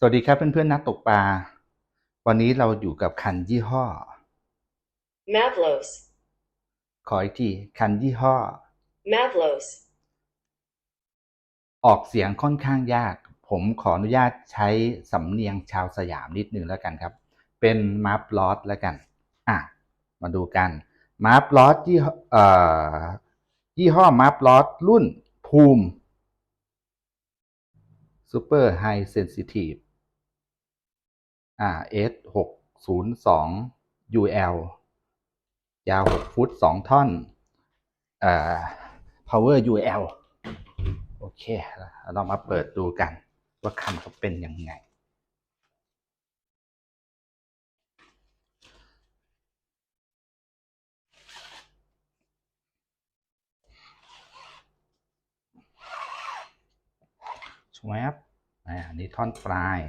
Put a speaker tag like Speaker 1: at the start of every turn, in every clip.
Speaker 1: สวัสดีครับเพื่อนๆนักตกปลา วันนี้เราอยู่กับคันยี่ห้อ
Speaker 2: Mavlos,
Speaker 1: ขออีกทีคันยี่ห้อ
Speaker 2: Mavlos,
Speaker 1: ออกเสียงค่อนข้างยาก ผมขออนุญาตใช้สำเนียงชาวสยามนิดนึงแล้วกันครับ เป็นมาร์ปลอสแล้วกัน อะ มาดูกันมาร์ปลอสยี่ห้อเอ่อยี่ห้อมาร์ปลอสรุ่นภูมิ Super High Sensitive อ่า S 6 0 2 UL ยาว6ฟุต2ท่อนอ่อ Power UL โอเค เรามาเปิดดูกันว่าคันเขาเป็นยังไง ชวบอ่าอันนี้ท่อนปลาย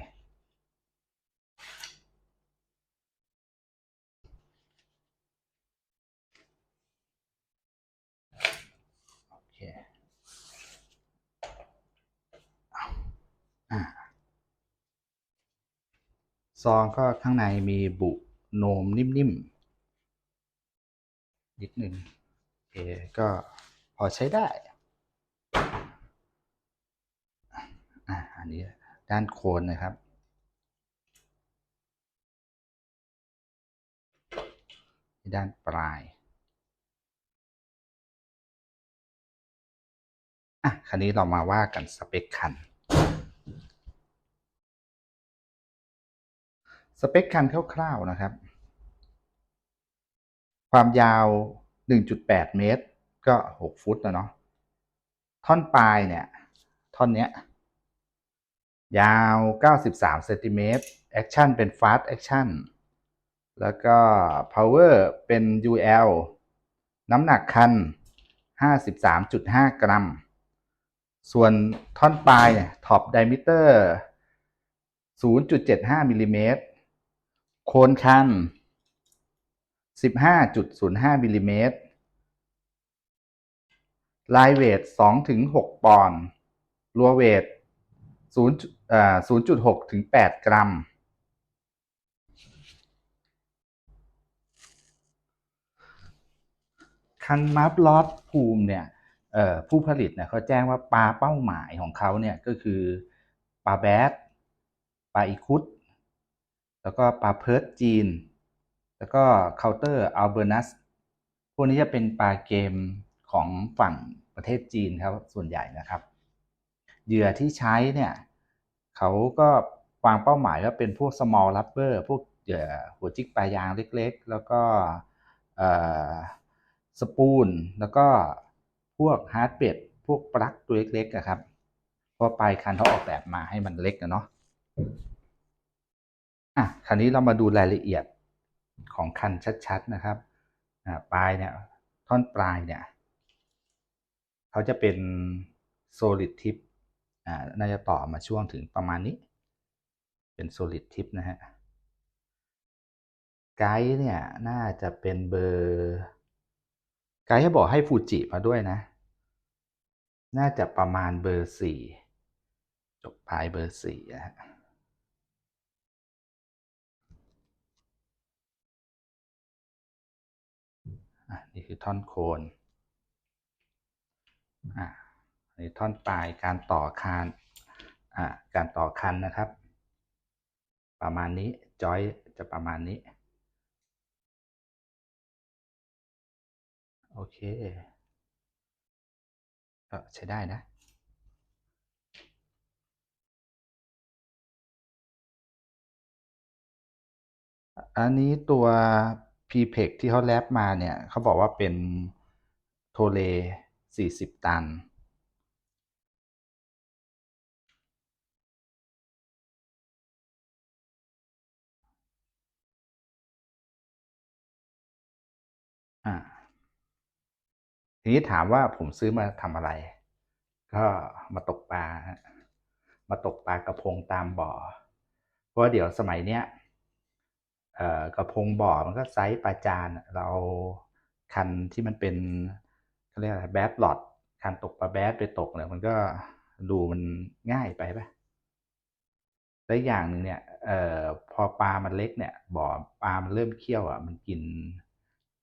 Speaker 1: โอเคอะ ซองก็ข้างในมีบุโนมนิ่มๆนิดหนึ่งโอก็พอใช้ได้อะอันนี้ด้านโคนนะครับ ด้านปลายอะคราวนี้เรามาว่ากันสเปคคัน สเปคคันคร่าวๆนะครับ ความยาว 1.8 เมตร ก็ 6 ฟุตนะเนาะท่อนปลายเนี่ย ท่อนเนี้ย ยาว 93เซนติเมตรแอคชั่นเป็น Fast Action แล้วก็ Power เป็น UL น้ำหนักคัน 53.5 กรัม ส่วนท่อนปลายเนี่ยท็อปไดมิเตอร์ 0.75มิลลิเมตร โคนคัน 15.05มิลลิเมตรไลน์เวท2-6ปอนด์รัวเวท0อ่า0.6ถึง8กรัม คันมาร์บลอสภูมิเนี่ยผู้ผลิตเนี่ยเขาแจ้งว่าปลาเป้าหมายของเขาเนี่ยก็คือปลาแบดปลาอีคุด แล้วก็ปลาเพิร์ดจีน แล้วก็เคาน์เตอร์อัลเบอร์นัสพวกนี้จะเป็นปลาเกมของฝั่งประเทศจีนครับส่วนใหญ่นะครับเหยื่อที่ใช้เนี่ยเขาก็วางเป้าหมายว่าเป็นพวก small rubber พวกเหยื่อหัวจิกปลายางเล็กๆ แล้วก็สปูน แล้วก็พวกฮาร์ดเบดพวกปลั๊กตัวเล็กๆอะครับเพราะปลายคันเขาออกแบบมาให้มันเล็กนะเนาะ อะคราวนี้เรามาดูรายละเอียดของคันชัด ๆนะครับปลายเนี่ยท่อนปลายเนี่ยเขาจะเป็น solid tip อ่าน่าจะต่อมาช่วงถึงประมาณนี้ เป็น solid tip นะฮะไกด์เนี่ยน่าจะเป็นเบอร์ไกด์ให้บอกให้ฟูจิมาด้วยนะ น่าจะประมาณเบอร์สี่จบปลายเบอร์สี่นะฮะ อะ นี่คือท่อนโคนอันนี้ท่อนปลายการต่อคานอะการต่อคันนะครับ ประมาณนี้จอยจะประมาณนี้ โอเคก็ใช้ได้นะอันนี้ตัว p p e c ที่เขาแลบมาเนี่ยเขาบอกว่าเป็นโทเล40 ตันอ่าทีนี้ถามว่าผมซื้อมาทำอะไร ก็มาตกปลา มาตกปลากระพงตามบ่อ เพราะว่าเดี๋ยวสมัยเนี้ย กระพงบ่อมันก็ไซส์ปลาจานเราคันที่มันเป็นเขาเรียกอะไรแบดหลอดคันตกปลาแบดไปตกเนี่ยมันก็ดูมันง่ายไปปะและอย่างหนึ่งเนี่ยเอ่อพอปลามันเล็กเนี่ยบ่อปลามันเริ่มเคี่ยวอะมันกิน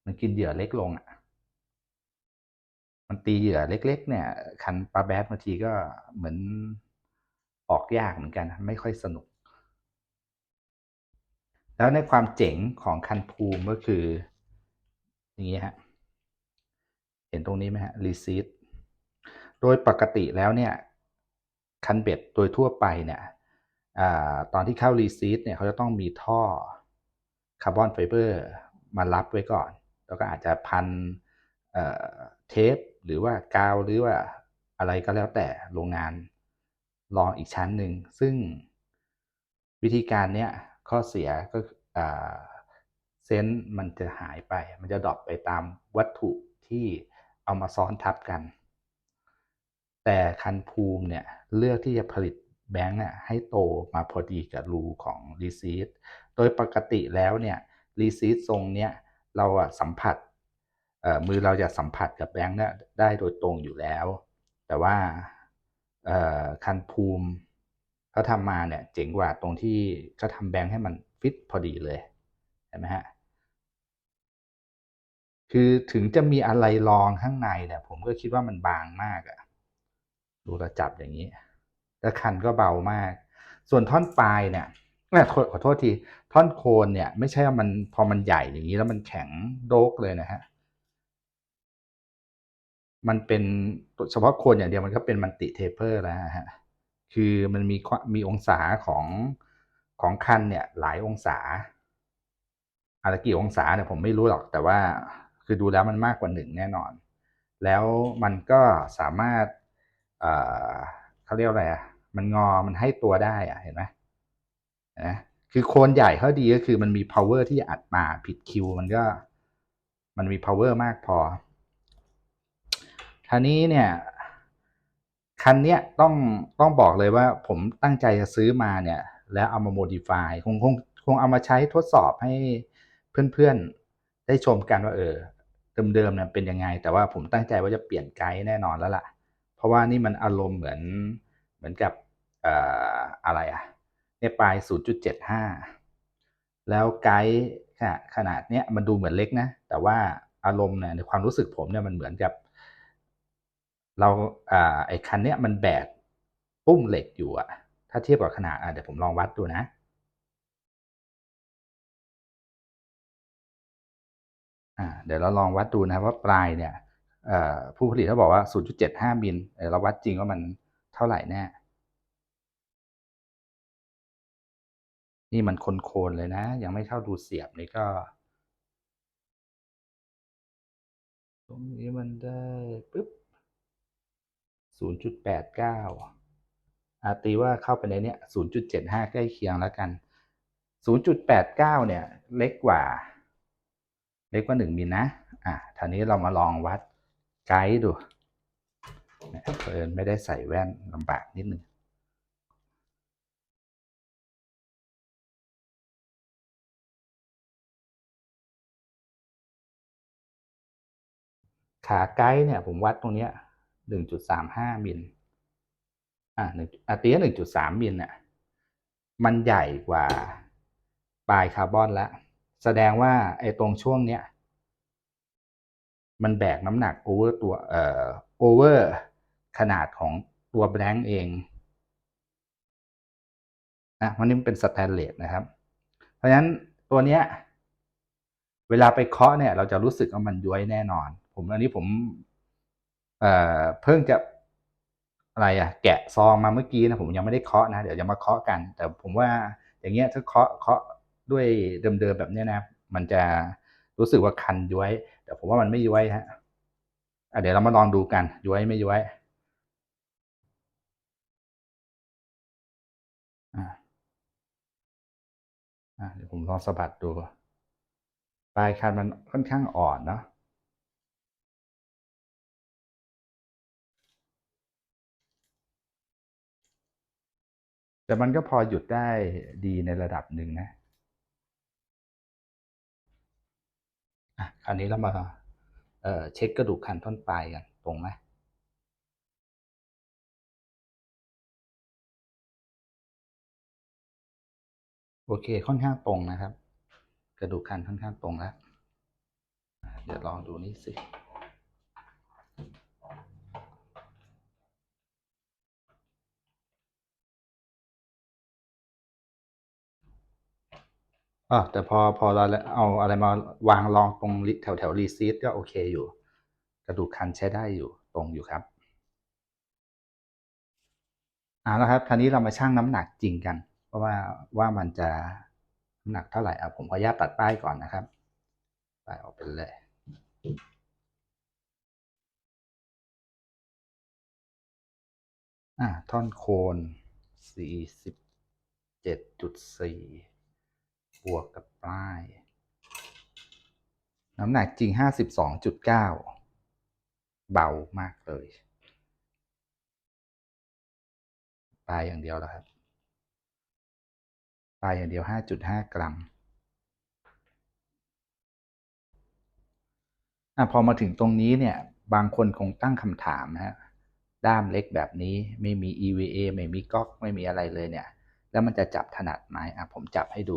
Speaker 1: มันกินเหยื่อเล็กลงอะมันตีเหยื่อเล็ก ๆ เนี่ย คันปลาแบดบางทีก็เหมือนออกยากเหมือนกัน ไม่ค่อยสนุก แล้วในความเจ๋งของคันภูมิก็คือ อย่างนี้ฮะ เห็นตรงนี้ไหมฮะรีซีดโดยปกติแล้วเนี่ย คันเบ็ดโดยทั่วไปเนี่ยอตอนที่เข้ารีซีดเนี่ยเขาจะต้องมีท่อคาร์บอนไฟเบอร์มารับไว้ก่อน แล้วก็อาจจะพันเทปหรือว่ากาวหรือว่าอะไรก็แล้วแต่โรงงานรองอีกชั้นหนึ่ง ซึ่งวิธีการเนี้ย ข้อเสียก็เซนต์มันจะหายไป มันจะดรอปไปตามวัตถุที่เอามาซ้อนทับกัน แต่คันภูมิเนี่ยเลือกที่จะผลิตแบงค์ให้โตมาพอดีกับรูของรีซีดโดยปกติแล้วเนี่ยรีซีดทรงเนี้ยเราสัมผัสมือเราจะสัมผัสกับแบงค์เนี่ยได้โดยตรงอยู่แล้ว แต่ว่าคันภูมิ เขาทำมาเนี่ยเจ๋งกว่าตรงที่เขาทำแบงค์ให้มันฟิตพอดีเลยเห็นไหมฮะคือถึงจะมีอะไรรองข้างในเนี่ยผมก็คิดว่ามันบางมากอะดูระจับอย่างนี้แล้วคันก็เบามาก ส่วนท่อนปลายเนี่ยขอโทษทีท่อนโคนเนี่ย ไม่ใช่ว่ามันพอมันใหญ่อย่างนี้แล้วมันแข็งโดกเลยนะฮะมันเป็นเฉพาะโคนอย่างเดียวมันก็เป็นมันติเทเปอร์แล้วฮะ คือมันมีมีองศาของของคันเนี่ยหลายองศาอะไรกี่องศาเนี่ยผมไม่รู้หรอก แต่ว่าคือดูแล้วมันมากกว่าหนึ่งแน่นอน แล้วมันก็สามารถเขาเรียกอะไรอะมันงอมันให้ตัวได้อะเห็นไหมนะคือโคนใหญ่เขาดีก็คือมันมี power ที่อัดมาผิดคิวมันก็มันมี power มากพอคันนี้เนี่ย คันเนี้ยต้องต้องบอกเลยว่าผมตั้งใจจะซื้อมาเนี่ย แล้วเอามา modify คงคงคงเอามาใช้ทดสอบให้เพื่อนๆ ได้ชมกันว่าเออเดิมๆเนี่ยเป็นยังไง แต่ว่าผมตั้งใจว่าจะเปลี่ยนไกด์แน่นอนแล้วล่ะ เพราะว่านี่มันอารมณ์เหมือนเหมือนกับเอ่ออะไรอะเนี่ยปลาย0.75 แล้วไกด์ขนาดเนี้ยมันดูเหมือนเล็กนะ แต่ว่าอารมณ์เนี่ยในความรู้สึกผมเนี่ยมันเหมือนกับ เราอ่าไอ้คันเนี้ยมันแบกปุ้มเหล็กอยู่อะถ้าเทียบกับขนาดอะเดี๋ยวผมลองวัดดูนะอ่าเดี๋ยวเราลองวัดดูนะว่าปลายเนี่ยผู้ผลิตเขาบอกว่า 0.75 มิลเราวัดจริงว่ามันเท่าไหร่แน่ นี่มันโคนๆเลยนะ ยังไม่เข้าดูเสียบนี่ก็ ตรงนี้มันได้ปึ๊บ 0.89อาตีว่าเข้าไปในนี้0.75 ใกล้เคียงแล้วกัน 0.89 เนี่ย เล็กกว่า เล็กกว่า 1มิลนะ อะทีนี้เรามาลองวัดไกด์ดูเพิ่นไม่ได้ใส่แว่นลำบากนิดนึงขาไกด์เนี่ยผมวัดตรงเนี้ย หนึ่งจุดสามห้ามิลอ่าหนึ่งอะตีหนึ่งจุดสามมิลเนี่ยมันใหญ่กว่าปลายคาร์บอนแล้ว แสดงว่าไอ้ตรงช่วงเนี้ย มันแบกน้ำหนักโอเวอร์ตัวเอ่อโอเวอร์ขนาดของตัวแบงค์เองนะมันนี่เป็นสแตนเลสนะครับ เพราะฉะนั้นตัวเนี้ย เวลาไปเคาะเนี่ย เราจะรู้สึกว่ามันย้วยแน่นอน ผมอันนี้ผม เอ่อเพิ่งจะอะไรอะแกะซองมาเมื่อกี้นะผมยังไม่ได้เคาะนะ เดี๋ยวจะมาเคาะกัน แต่ผมว่าอย่างเงี้ยถ้าเคาะเคาะด้วยเดิมๆแบบเนี้ยนะ มันจะรู้สึกว่าคันย้วยแต่ผมว่ามันไม่ย้วยฮะเดี๋ยวเรามาลองดูกันย้วยไม่ย้วยเดี๋ยวผมลองสะบัดดูปลายคันมันค่อนข้างอ่อนเนาะ แต่มันก็พอหยุดได้ดีในระดับหนึ่งนะอะคราวนี้เรามาเเช็คกระดูกคันท่อนปลายกันตรงไหมโอเคค่อนข้างตรงนะครับ กระดูกคันค่อนข้างตรงแล้วเดี๋ยวลองดูนี่สิ อะแต่พอพอเราเอาอะไรมาวางรองตรงแถวแถวรีซีดก็โอเคอยู่ กระดูกคันใช้ได้อยู่ตรงอยู่ครับอ่าแล้วครับทีนี้เรามาชั่งน้ำหนักจริงกัน เพราะว่าว่ามันจะน้ำหนักเท่าไหร่อะผมขออนุญาตตัดป้ายก่อนนะครับป้ายออกไปเลยอ่าท่อนโคนสี่สิบเจ็ดจุดสี่ บวกกับป้าย น้ำหนักจริงห้าสิบสองจุดเก้าเบามากเลย ปลายอย่างเดียวแล้วครับ ปลายอย่างเดียวห้าจุดห้ากรัมอพอมาถึงตรงนี้เนี่ย บางคนคงตั้งคำถามนะฮะด้ามเล็กแบบนี้ไม่มี EVA ไม่มีก๊อกไม่มีอะไรเลยเนี่ย แล้วมันจะจับถนัดไหมอะผมจับให้ดู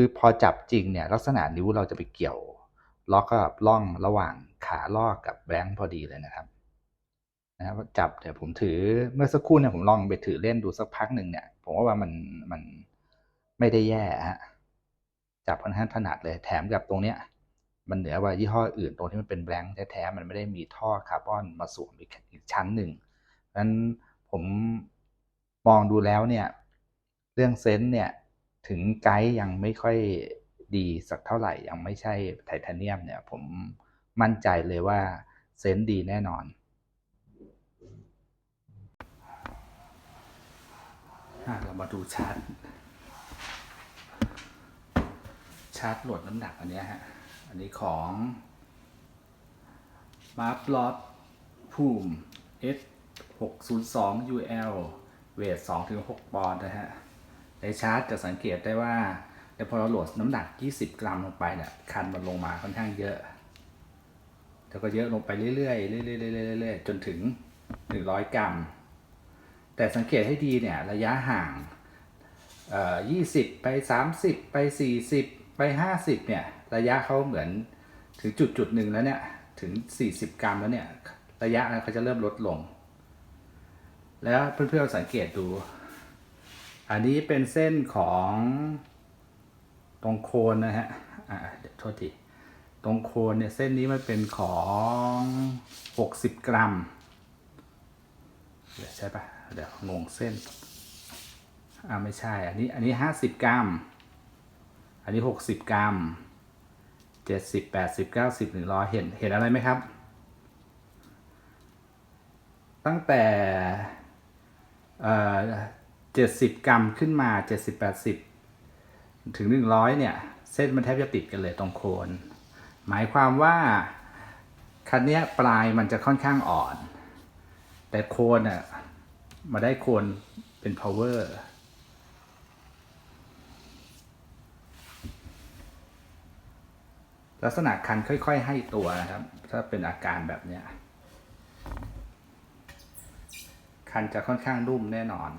Speaker 1: คือพอจับจริงเนี่ยลักษณะนิ้วเราจะไปเกี่ยวล็อกกับล่องระหว่างขาลอกกับแบงค์พอดีเลยนะครับนะครับจับเดี๋ยวผมถือเมื่อสักครู่เนี่ยผมลองไปถือเล่นดูสักพักหนึ่งเนี่ย ผมว่ามันมันไม่ได้แย่ฮะจับค่อนข้างถนัดเลยแถมกับตรงเนี้ย มันเหนือกว่ายี่ห้ออื่นตรงที่มันเป็นแบงค์แท้ๆมันไม่ได้มีท่อคาร์บอนมาสวมอีกอีกชั้นหนึ่งนั้นผมมองดูแล้วเนี่ย เรื่องเซนส์เนี่ย ถึงไกด์ยังไม่ค่อยดีสักเท่าไหร่ ยังไม่ใช่ไทเทเนียมเนี่ยผมมั่นใจเลยว่าเซนดีแน่นอนอเรามาดูชาร์ตชาร์ตโหลดน้ำหนักอันนี้ฮะ อันนี้ของมาร์ปลอตภูมิ S 6 0 2 UL เวท2ถึง6ปอนด์นะฮะ ในชาร์ตจะสังเกตได้ว่าแต่พอเราโหลดน้ำหนัก 20 กรัมลงไปเนี่ยคันมันลงมาค่อนข้างเยอะ แล้วก็เยอะลงไปเรื่อยๆเรื่อยๆเรื่อยๆจนถึง 100 กรัม แต่สังเกตให้ดีเนี่ยระยะห่างเอ่อ20ไป 30 ไป 40 ไป 50 เนี่ย ระยะเขาเหมือนถึงจุดจุดหนึ่งแล้วเนี่ย ถึง 40 กรัมแล้วเนี่ย ระยะเขาจะเริ่มลดลง แล้วเพื่อนๆสังเกตดู อันนี้เป็นเส้นของตรงโคนนะฮะ อ่าเดี๋ยวโทษที ตรงโคนเนี่ยเส้นนี้มันเป็นของ 60 กรัม เดี๋ยวใช่ปะเดี๋ยวงงเส้น อ่าไม่ใช่ อันนี้อันนี้ 50 กรัม อันนี้ 60 กรัม 70 80 90 100 เห็นเห็นอะไรไหมครับ ตั้งแต่อ่อ 70 กรัมขึ้นมา 70 80 ถึง 100 เนี่ย เส้นมันแทบจะติดกันเลยตรงโคน หมายความว่าคันเนี้ยปลายมันจะค่อนข้างอ่อน แต่โคนอะมาได้โคนเป็น power ลักษณะคันค่อยๆให้ตัวนะครับ ถ้าเป็นอาการแบบเนี้ยคันจะค่อนข้างนุ่มแน่นอน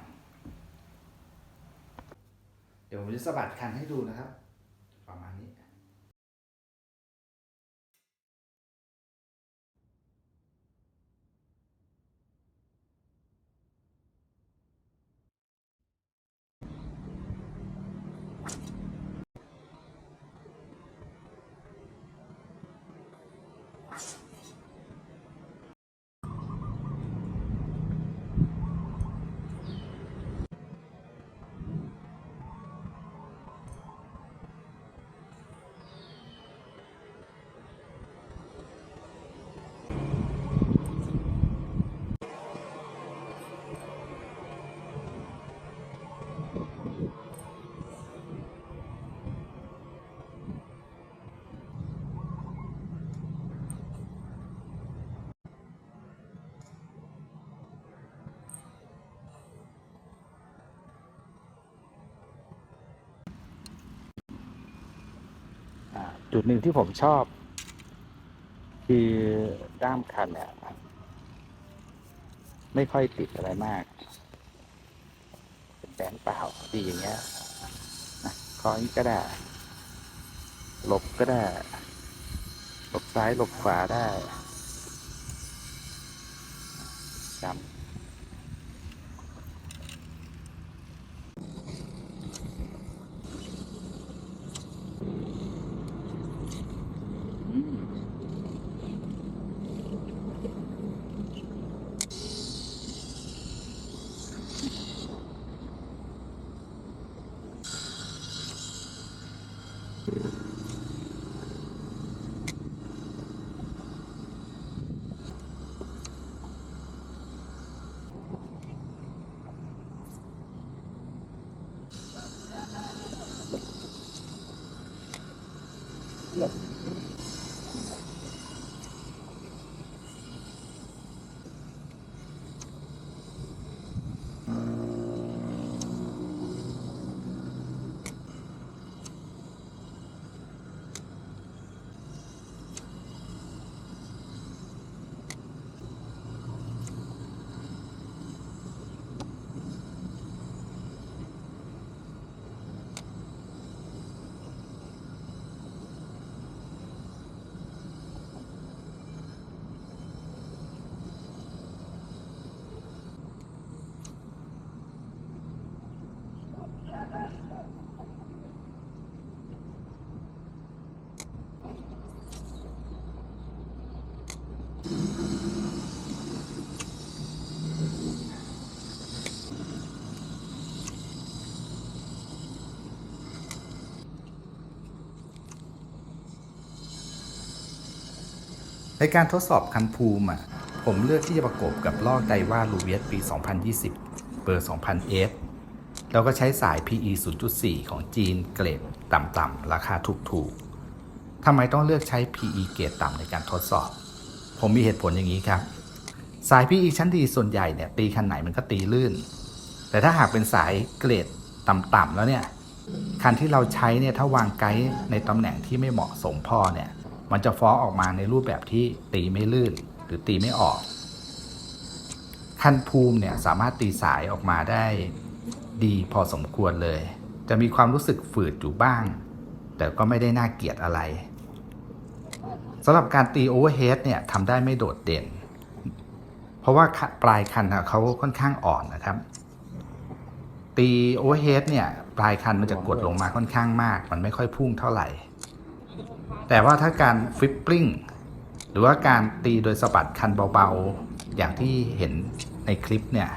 Speaker 1: เดี๋ยวผมจะสะบัดคันให้ดูนะครับ จุดหนึ่งที่ผมชอบ คือด้ามคันเนี่ยไม่ค่อยติดอะไรมากแสงเปล่าดีอย่างเงี้ยคอยก็ได้ หลบก็ได้ หลบซ้ายหลบขวาได้ ในการทดสอบคันภูมิอะผมเลือกที่จะประกบกับลอกไดว่าลูเวียสปี 2020 เบอร์ 2000S แล้วก็ใช้สาย PE 0.4 ของจีนเกรดต่ำๆราคาถูกๆทำไมต้องเลือกใช้ PE เกรดต่ำในการทดสอบ ผมมีเหตุผลอย่างนี้ครับ สาย PE ชั้นดีส่วนใหญ่เนี่ยตีคันไหนมันก็ตีลื่น แต่ถ้าหากเป็นสายเกรดต่ำๆแล้วเนี่ยคันที่เราใช้เนี่ยถ้าวางไกด์ในตำแหน่งที่ไม่เหมาะสมพอเนี่ย มันจะฟ้องออกมาในรูปแบบที่ตีไม่ลื่นหรือตีไม่ออกคันภูมิเนี่ยสามารถตีสายออกมาได้ดีพอสมควรเลย จะมีความรู้สึกฝืดอยู่บ้าง แต่ก็ไม่ได้น่าเกลียดอะไรสำหรับการตีโอเวอร์เฮดเนี่ยทำได้ไม่โดดเด่น เพราะว่าปลายคันเขาค่อนข้างอ่อนนะครับ ตีโอเวอร์เฮดเนี่ยปลายคันมันจะกดลงมาค่อนข้างมาก มันไม่ค่อยพุ่งเท่าไหร่ แต่ว่าถ้าการฟลิปปิ้งหรือว่าการตีโดยสะบัดคันเบาๆ อย่างที่เห็นในคลิปเนี่ย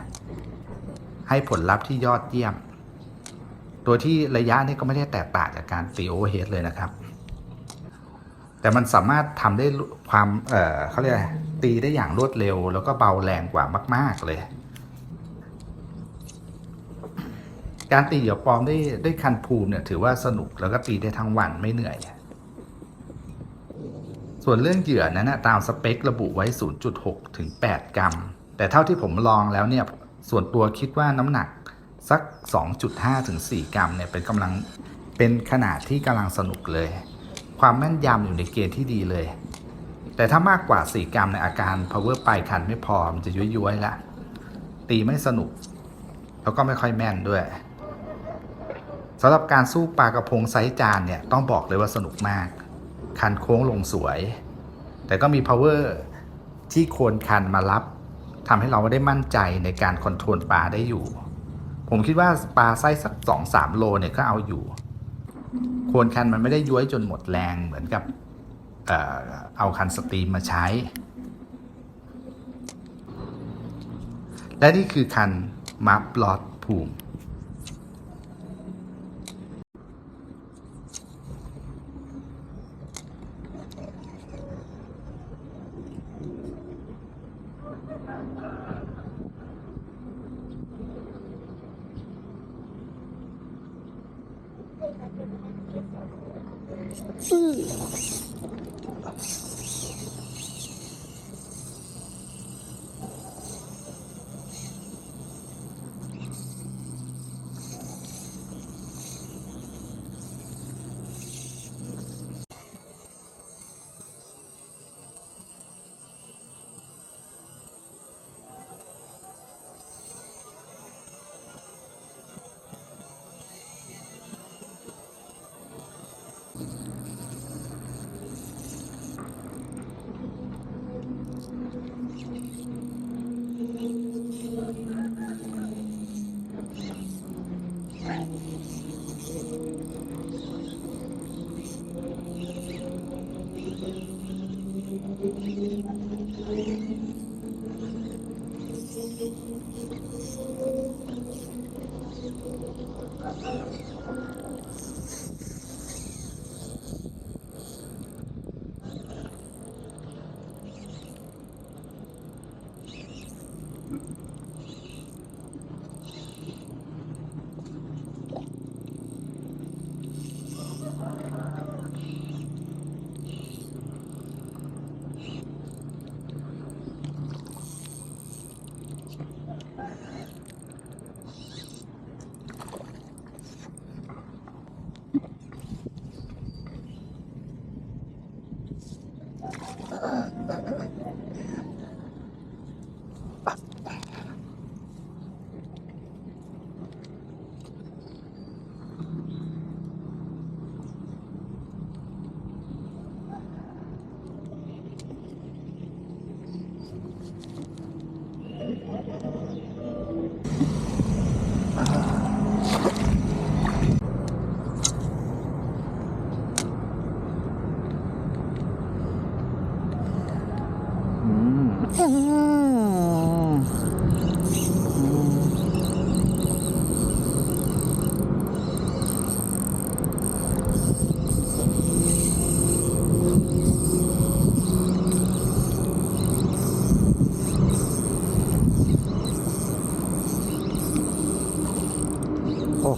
Speaker 1: ให้ผลลัพธ์ที่ยอดเยี่ยมโดยที่ระยะนี่ก็ไม่ได้แตกต่างจากการตีโอเวอร์เฮดเลยนะครับ แต่มันสามารถทำได้ความเออเขาเรียกตีได้อย่างรวดเร็ว แล้วก็เบาแรงกว่ามาก ๆเลย การตีเหยื่อปลอมได้ด้วยคันภูมิเนี่ยถือว่าสนุกแล้วก็ตีได้ทั้งวันไม่เหนื่อย ส่วนเรื่องเหยื่อนั้นนะตามสเปคระบุไว้ 0.6 ถึง 8 กรัม แต่เท่าที่ผมลองแล้วเนี่ย ส่วนตัวคิดว่าน้ำหนักสัก 2.5 ถึง 4 กรัมเนี่ยเป็นกำลังเป็นขนาดที่กำลังสนุกเลย ความแม่นยำอยู่ในเกณฑ์ที่ดีเลย แต่ถ้ามากกว่า 4 กรัมในอาการ power ปลายคันไม่พอมันจะย้วยๆละตีไม่สนุก แล้วก็ไม่ค่อยแม่นด้วยสำหรับการสู้ปลากระพงไซส์จานเนี่ยต้องบอกเลยว่าสนุกมาก คันโค้งลงสวย แต่ก็มี power ที่โคนคันมารับทำให้เราได้มั่นใจในการคอนโทรลปลาได้อยู่ ผมคิดว่าปลาไซส์สัก2-3โลเนี่ยก็เอาอยู่ โคนคันมันไม่ได้ย้วยจนหมดแรงเหมือนกับเออเอาคันสตรีมมาใช้ และนี่คือคันมาร์ปลอดภูมิ よし。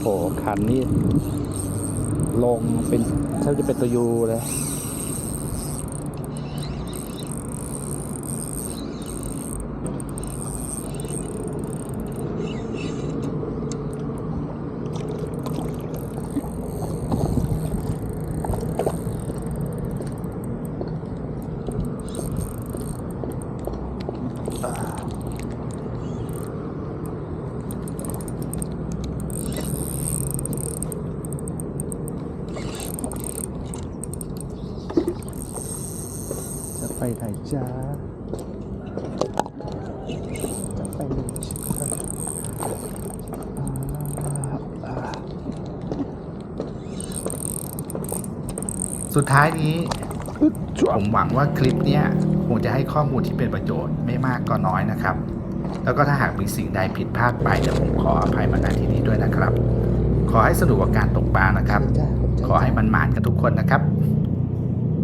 Speaker 1: หคันนี้ ลงเป็นแทบจะเป็นตัวยูเลย ไปไหนจ้าจะไปไหนจ้าสุดท้ายนี้ ผมหวังว่าคลิปนี้คงจะให้ข้อมูลที่เป็นประโยชน์ไม่มากก็น้อยนะครับ แล้วก็ถ้าหากมีสิ่งใดผิดพลาดไปเนี่ยวผมขออภัยมาณที่นี้ด้วยนะครับ ขอให้สนุกกับการตกปลานะครับ ขอให้มันหมานกันทุกคนนะครับ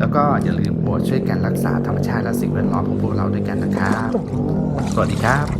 Speaker 1: แล้วก็อย่าลืมโปรดช่วยกันรักษาธรรมชาติและสิ่งแวดล้อมของพวกเราด้วยกันนะครับ สวัสดีครับ
Speaker 2: ใจนะ